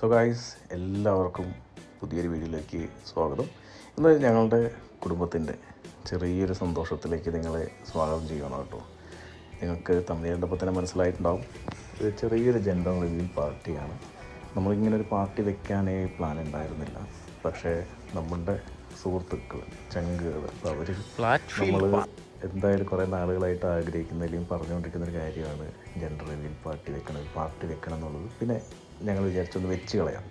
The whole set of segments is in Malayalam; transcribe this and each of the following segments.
സോ ഗായ്സ് എല്ലാവർക്കും പുതിയൊരു വീഡിയോയിലേക്ക് സ്വാഗതം. ഇന്ന് ഞങ്ങളുടെ കുടുംബത്തിന്റെ ചെറിയൊരു സന്തോഷത്തിലേക്ക് നിങ്ങളെ സ്വാഗതം ചെയ്യണം കേട്ടോ. നിങ്ങൾക്ക് തമിഴ് കണ്ടപ്പോൾ തന്നെ മനസ്സിലായിട്ടുണ്ടാവും. ഇത് ചെറിയൊരു ജെൻഡർ റിവ്യൂ പാർട്ടിയാണ് നമ്മളിങ്ങനെ ഒരു പാർട്ടി വെക്കാനേ പ്ലാൻ ഉണ്ടായിരുന്നില്ല. പക്ഷേ നമ്മളുടെ സുഹൃത്തുക്കൾ ചങ്കുകൾ അവർ നമ്മൾ എന്തായാലും കുറേ നാളുകളായിട്ട് ആഗ്രഹിക്കുന്നതിലും പറഞ്ഞുകൊണ്ടിരിക്കുന്ന ഒരു കാര്യമാണ് ജെൻഡർ റിവ്യൂ പാർട്ടി വെക്കണം പാർട്ടി വെക്കണം എന്നുള്ളത് പിന്നെ ഞങ്ങൾ വിചാരിച്ചൊന്ന് വെച്ച് കളയാം.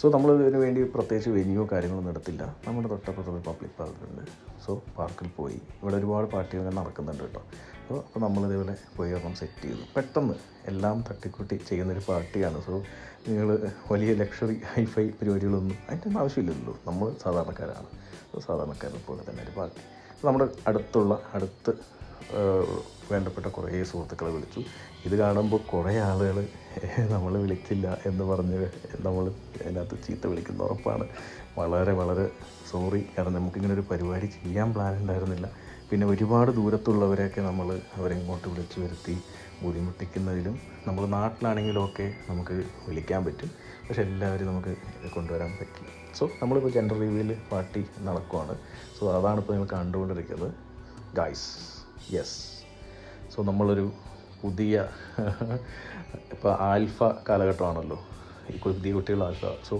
സോ നമ്മൾ ഇതിനു വേണ്ടി പ്രത്യേകിച്ച് വെന്യൂ കാര്യങ്ങളൊന്നും എടുത്തില്ല. നമ്മുടെ തൊട്ടപ്പുറത്ത് പബ്ലിക് പാർക്കുണ്ട് സോ പാർക്കിൽ പോയി. ഇവിടെ ഒരുപാട് പാർട്ടികൾ നടക്കുന്നുണ്ട് കേട്ടോ. അപ്പോൾ അപ്പോൾ നമ്മളിതേപോലെ പോയി ഒരെണ്ണം സെറ്റ് ചെയ്തു. പെട്ടെന്ന് എല്ലാം തട്ടിക്കൂട്ടി ചെയ്യുന്നൊരു പാർട്ടിയാണ് സോ നിങ്ങൾ വലിയ ലക്ഷറി ഹൈഫൈ പരിപാടികളൊന്നും അതിന്റെ ഒന്നും ആവശ്യമില്ലല്ലോ. നമ്മൾ സാധാരണക്കാരാണ്. സോ സാധാരണക്കാരെ പോലെ തന്നെ ഒരു പാർട്ടി നമ്മുടെ അടുത്തുള്ള അടുത്ത് വേണ്ടപ്പെട്ട കുറേ സുഹൃത്തുക്കളെ വിളിച്ചു. ഇത് കാണുമ്പോൾ കുറേ ആളുകൾ നമ്മൾ വിളിച്ചില്ല എന്ന് പറഞ്ഞ് നമ്മൾ അതിനകത്ത് ചീത്ത വിളിക്കുന്ന ഉറപ്പാണ്. വളരെ വളരെ സോറി കാരണം നമുക്കിങ്ങനെ ഒരു പരിപാടി ചെയ്യാൻ പ്ലാൻ ഉണ്ടായിരുന്നില്ല. പിന്നെ ഒരുപാട് ദൂരത്തുള്ളവരെയൊക്കെ നമ്മൾ അവരെ ഇങ്ങോട്ട് വിളിച്ചു വരുത്തി ബുദ്ധിമുട്ടിക്കുന്നതിലും നമ്മൾ നാട്ടിലാണെങ്കിലൊക്കെ നമുക്ക് വിളിക്കാൻ പറ്റും. പക്ഷെ എല്ലാവരും നമുക്ക് കൊണ്ടുവരാൻ പറ്റില്ല സോ നമ്മളിപ്പോൾ ജെൻഡർ റിവ്യൂവിൽ പാർട്ടി നടക്കുവാണ്. സോ അതാണ് ഇപ്പോൾ നിങ്ങൾ കണ്ടുകൊണ്ടിരിക്കുന്നത്. ഗായ്സ് യെസ് സോ നമ്മളൊരു പുതിയ ഇപ്പോൾ ആൽഫ കാലഘട്ടമാണല്ലോ. ഈ പുതിയ കുട്ടികൾ ആൽഫ. സോ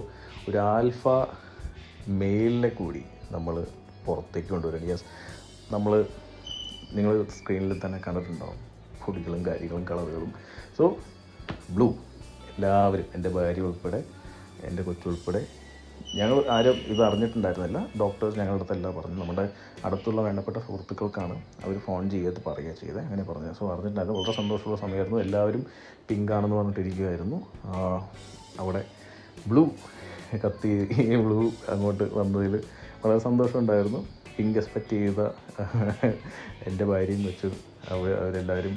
ഒരു ആൽഫ മെയിലിനെ കൂടി നമ്മൾ പുറത്തേക്ക് കൊണ്ടുവരണം. യെസ് നമ്മൾ നിങ്ങൾ സ്ക്രീനിൽ തന്നെ കണ്ടിട്ടുണ്ടാവും. പൊടികളും കാര്യങ്ങളും കളറുകളും. സോ ബ്ലൂ എല്ലാവരും എന്റെ ഭാര്യ ഉൾപ്പെടെ എന്റെ കൊച്ചുൾപ്പെടെ ഞങ്ങൾ ആരും ഇത് അറിഞ്ഞിട്ടുണ്ടായിരുന്നില്ല. ഡോക്ടേഴ്സ് ഞങ്ങളുടെ അടുത്തല്ല പറഞ്ഞു. നമ്മുടെ അടുത്തുള്ള വേണ്ടപ്പെട്ട സുഹൃത്തുക്കൾക്കാണ് അവർ ഫോൺ ചെയ്ത് പറയുക ചെയ്തത്. അങ്ങനെ പറഞ്ഞത് സോ അറിഞ്ഞിട്ടുണ്ടായിരുന്നു. വളരെ സന്തോഷമുള്ള സമയമായിരുന്നു. എല്ലാവരും പിങ്ക് ആണെന്ന് പറഞ്ഞിട്ടിരിക്കുമായിരുന്നു അവിടെ ബ്ലൂ കത്തി ബ്ലൂ അങ്ങോട്ട് വന്നതിൽ വളരെ സന്തോഷമുണ്ടായിരുന്നു. പിങ്ക് എക്സ്പെക്റ്റ് ചെയ്ത എന്റെ ഭാര്യയും വെച്ച് അവരെല്ലാവരും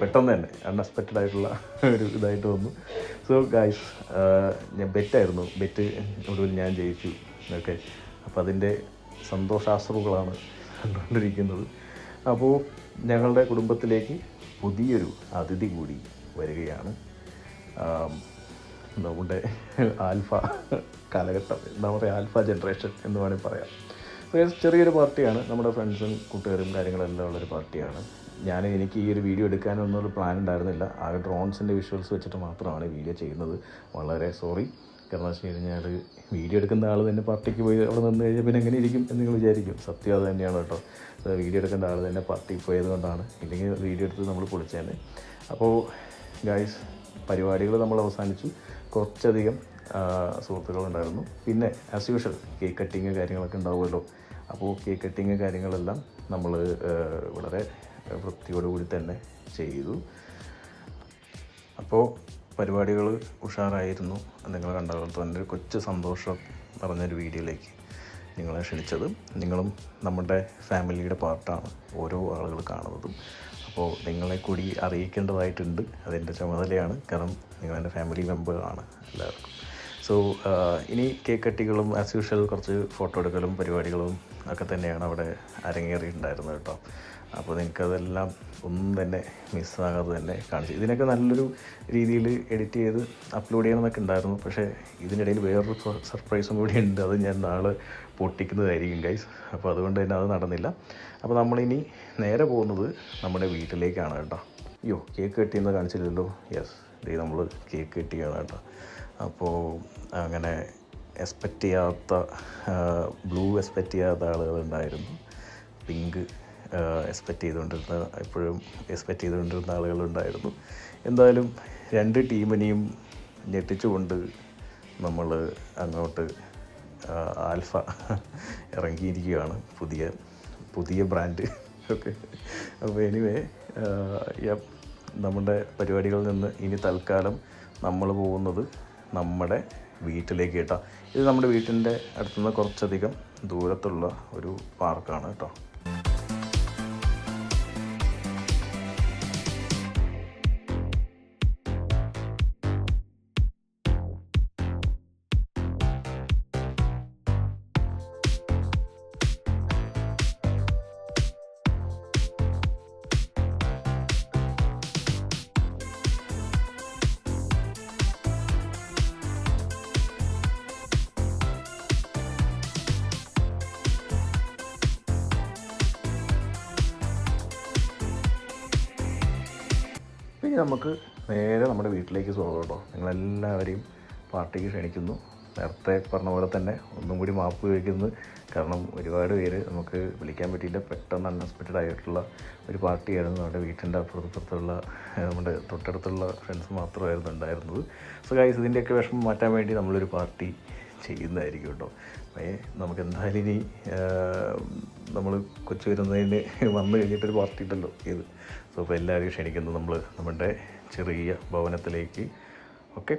പെട്ടെന്ന് തന്നെ അൺഎക്സ്പെക്റ്റഡ് ആയിട്ടുള്ള ഒരു ഇതായിട്ട് വന്നു. സോ ഗായ്സ് ഞാൻ ബെറ്റായിരുന്നു. ബെറ്റ് ഒടുവിൽ ഞാൻ ജയിച്ചു. ഓക്കെ അപ്പോൾ അതിന്റെ സന്തോഷാശ്രുകളാണ് കണ്ടുകൊണ്ടിരിക്കുന്നത്. അപ്പോൾ ഞങ്ങളുടെ കുടുംബത്തിലേക്ക് പുതിയൊരു അതിഥി കൂടി വരികയാണ്. നമ്മുടെ ആൽഫ കാലഘട്ടം. എന്താ പറയുക ആൽഫ ജനറേഷൻ എന്ന് വേണമെങ്കിൽ പറയാം. ചെറിയൊരു പാർട്ടിയാണ്. നമ്മുടെ ഫ്രണ്ട്സും കൂട്ടുകാരും കാര്യങ്ങളെല്ലാം ഉള്ളൊരു പാർട്ടിയാണ്. ഞാൻ എനിക്ക് ഈ ഒരു വീഡിയോ എടുക്കാനൊന്നും ഒരു പ്ലാൻ ഉണ്ടായിരുന്നില്ല. ആ ഡ്രോൺസിന്റെ വിഷ്വൽസ് വെച്ചിട്ട് മാത്രമാണ് വീഡിയോ ചെയ്യുന്നത്. വളരെ സോറി കാരണം വെച്ച് കഴിഞ്ഞാൽ വീഡിയോ എടുക്കുന്ന ആൾ തന്നെ പാർട്ടിക്ക് പോയി അവിടെ നിന്ന് കഴിഞ്ഞാൽ പിന്നെ എങ്ങനെ ഇരിക്കും എന്ന് നിങ്ങൾ വിചാരിക്കും. സത്യം അത് തന്നെയാണ് കേട്ടോ. വീഡിയോ എടുക്കേണ്ട ആൾ തന്നെ പാർട്ടിക്ക് പോയത് കൊണ്ടാണ്. ഇല്ലെങ്കിൽ വീഡിയോ എടുത്ത് നമ്മൾ പൊളിച്ചേനെ. അപ്പോൾ ഗായ്സ് പരിപാടികൾ നമ്മൾ അവസാനിച്ചു. കുറച്ചധികം സുഹൃത്തുക്കളുണ്ടായിരുന്നു പിന്നെ ആസ് യൂഷ്വൽ കേക്ക് കട്ടിങ് കാര്യങ്ങളൊക്കെ ഉണ്ടാവുമല്ലോ. അപ്പോൾ കേക്ക് കട്ടിങ് കാര്യങ്ങളെല്ലാം നമ്മൾ വളരെ വൃത്തിയോടുകൂടി തന്നെ ചെയ്തു. അപ്പോൾ പരിപാടികൾ ഉഷാറായിരുന്നു. നിങ്ങൾ കണ്ടതുപോലെ പോലെ തന്നെ ഒരു കൊച്ചു സന്തോഷം പറഞ്ഞൊരു വീഡിയോയിലേക്ക് നിങ്ങളെ ക്ഷണിച്ചത്. നിങ്ങളും നമ്മുടെ ഫാമിലിയുടെ പാർട്ടാണ് ഓരോ ആളുകൾ കാണുന്നതും. അപ്പോൾ നിങ്ങളെ കൂടി അറിയിക്കേണ്ടതായിട്ടുണ്ട്. അതിന്റെ ചുമതലയാണ്. കാരണം നിങ്ങൾ എന്റെ ഫാമിലി മെമ്പറാണ് എല്ലാവർക്കും. സോ ഇനി കേക്ക് കട്ടികളും ആസ് യൂഷ്വൽ കുറച്ച് ഫോട്ടോ എടുക്കലും പരിപാടികളും ഒക്കെ തന്നെയാണ് അവിടെ അരങ്ങേറിയിട്ടുണ്ടായിരുന്നത് കേട്ടോ. അപ്പോൾ നിങ്ങൾക്കതെല്ലാം ഒന്നും തന്നെ മിസ്സാകാതെ തന്നെ കാണിച്ചു. ഇതിനൊക്കെ നല്ലൊരു രീതിയിൽ എഡിറ്റ് ചെയ്ത് അപ്ലോഡ് ചെയ്യണമെന്നൊക്കെ ഉണ്ടായിരുന്നു. പക്ഷേ ഇതിനിടയിൽ വേറൊരു സർപ്രൈസും കൂടി ഉണ്ട്. അത് ഞാൻ നാളെ പൊട്ടിക്കുന്നതായിരിക്കും ഗൈസ് അപ്പോൾ അതുകൊണ്ട് തന്നെ അത് നടന്നില്ല. അപ്പോൾ നമ്മളിനി നേരെ പോകുന്നത് നമ്മുടെ വീട്ടിലേക്കാണ് കേട്ടോ. അയ്യോ കേക്ക് കെട്ടിയെന്ന് കാണിച്ചില്ലല്ലോ. യെസ് ഇതേ നമ്മൾ കേക്ക് കെട്ടിയാണ് കേട്ടോ. അപ്പോൾ അങ്ങനെ എക്സ്പെക്റ്റ് ചെയ്യാത്ത ബ്ലൂ എക്സ്പെക്റ്റ് ചെയ്യാത്ത ആളുകളുണ്ടായിരുന്നു പിങ്ക് എക്സ്പെക്റ്റ് ചെയ്തുകൊണ്ടിരുന്ന എപ്പോഴും എക്സ്പെക്റ്റ് ചെയ്തുകൊണ്ടിരുന്ന ആളുകളുണ്ടായിരുന്നു എന്തായാലും രണ്ട് ടീമിനെയും ഞെട്ടിച്ചുകൊണ്ട് നമ്മൾ അങ്ങോട്ട് ആൽഫ ഇറങ്ങിയിരിക്കുകയാണ്. പുതിയ പുതിയ ബ്രാൻഡ് ഓക്കെ. അപ്പോൾ എനിവേ നമ്മുടെ പരിപാടികളിൽ നിന്ന് ഇനി തൽക്കാലം നമ്മൾ പോകുന്നത് നമ്മുടെ വീട്ടിലേക്ക് കേട്ടോ. ഇത് നമ്മുടെ വീട്ടിന്റെ അടുത്തുനിന്ന് കുറച്ചധികം ദൂരത്തുള്ള ഒരു പാർക്കാണ് കേട്ടോ. പിന്നെ നമുക്ക് നേരെ നമ്മുടെ വീട്ടിലേക്ക് സ്വാഗതം കേട്ടോ. നിങ്ങളെല്ലാവരെയും പാർട്ടിക്ക് ക്ഷണിക്കുന്നു. നേരത്തെ പറഞ്ഞ പോലെ തന്നെ ഒന്നും കൂടി മാപ്പ് ചോദിക്കുന്നു കാരണം ഒരുപാട് പേര് നമുക്ക് വിളിക്കാൻ പറ്റിയില്ല. പെട്ടെന്ന് അൺഎക്സ്പെക്റ്റഡ് ആയിട്ടുള്ള ഒരു പാർട്ടിയായിരുന്നു നമ്മുടെ വീട്ടിന്റെ അപ്പുറത്തപ്പുറത്തുള്ള നമ്മുടെ തൊട്ടടുത്തുള്ള ഫ്രണ്ട്സ് മാത്രമായിരുന്നു ഉണ്ടായിരുന്നത്. സോ ഗൈസ് ഇതിന്റെയൊക്കെ വിഷമം മാറ്റാൻ വേണ്ടി നമ്മളൊരു പാർട്ടി ചെയ്യുന്നതായിരിക്കും കേട്ടോ. അപ്പേ നമുക്ക് എന്തായാലും ഇനി നമ്മൾ കൊച്ചു വരുന്നതിന് വന്നു കഴിഞ്ഞിട്ടൊരു പാർട്ടി ഉണ്ടല്ലോ ഇത്. സോ അപ്പോൾ എല്ലാവരെയും ക്ഷണിക്കുന്നു നമ്മൾ നമ്മുടെ ചെറിയ ഭവനത്തിലേക്ക്. ഓക്കെ.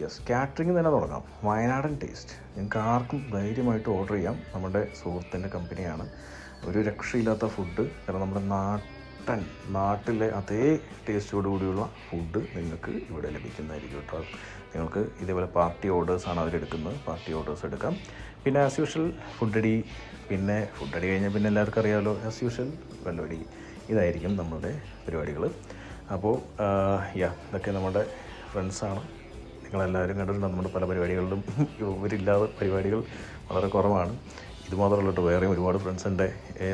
യെസ് കാറ്ററിംഗ് തന്നെ തുടങ്ങാം. വയനാടൻ ടേസ്റ്റ്. നിങ്ങൾക്ക് ആർക്കും ധൈര്യമായിട്ട് ഓർഡർ ചെയ്യാം. നമ്മുടെ സുഹൃത്തിന്റെ കമ്പനിയാണ്. ഒരു രക്ഷയില്ലാത്ത ഫുഡ് കാരണം നമ്മുടെ നാട്ടൻ നാട്ടിലെ അതേ ടേസ്റ്റോടുകൂടിയുള്ള ഫുഡ് നിങ്ങൾക്ക് ഇവിടെ ലഭിക്കുന്നതായിരിക്കും കേട്ടോ. നിങ്ങൾക്ക് ഇതേപോലെ പാർട്ടി ഓർഡേഴ്സാണ് അവരെടുക്കുന്നത് പാർട്ടി ഓർഡേഴ്സ് എടുക്കാം. പിന്നെ ആസ് യൂഷ്വൽ ഫുഡടി പിന്നെ ഫുഡടി കഴിഞ്ഞാൽ പിന്നെ എല്ലാവർക്കും അറിയാമല്ലോ ആസ് യൂഷ്വൽ വെള്ളമടി ഇതായിരിക്കും നമ്മളുടെ പരിപാടികൾ അപ്പോൾ യാ ഇതൊക്കെ നമ്മുടെ ഫ്രണ്ട്സാണ് നിങ്ങളെല്ലാവരും കണ്ടിട്ടുണ്ട് നമ്മുടെ പല പരിപാടികളിലും ഇവരില്ലാതെ പരിപാടികൾ വളരെ കുറവാണ്. ഇത് മാത്രമല്ല വേറെയും ഒരുപാട് ഫ്രണ്ട്സ് ഉണ്ട്.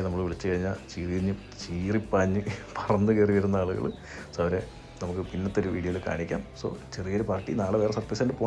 നമ്മൾ വിളിച്ചു കഴിഞ്ഞാൽ ചീറിഞ്ഞ് ചീറിപ്പാഞ്ഞ് പറന്ന് കയറി വരുന്ന ആളുകൾ സോ അവരെ നമുക്ക് പിന്നത്തെ ഒരു വീഡിയോയിൽ കാണിക്കാം. സോ ചെറിയൊരു പാർട്ടി. നാളെ വേറെ സർപ്രൈസ് ആയിട്ട് പോകണം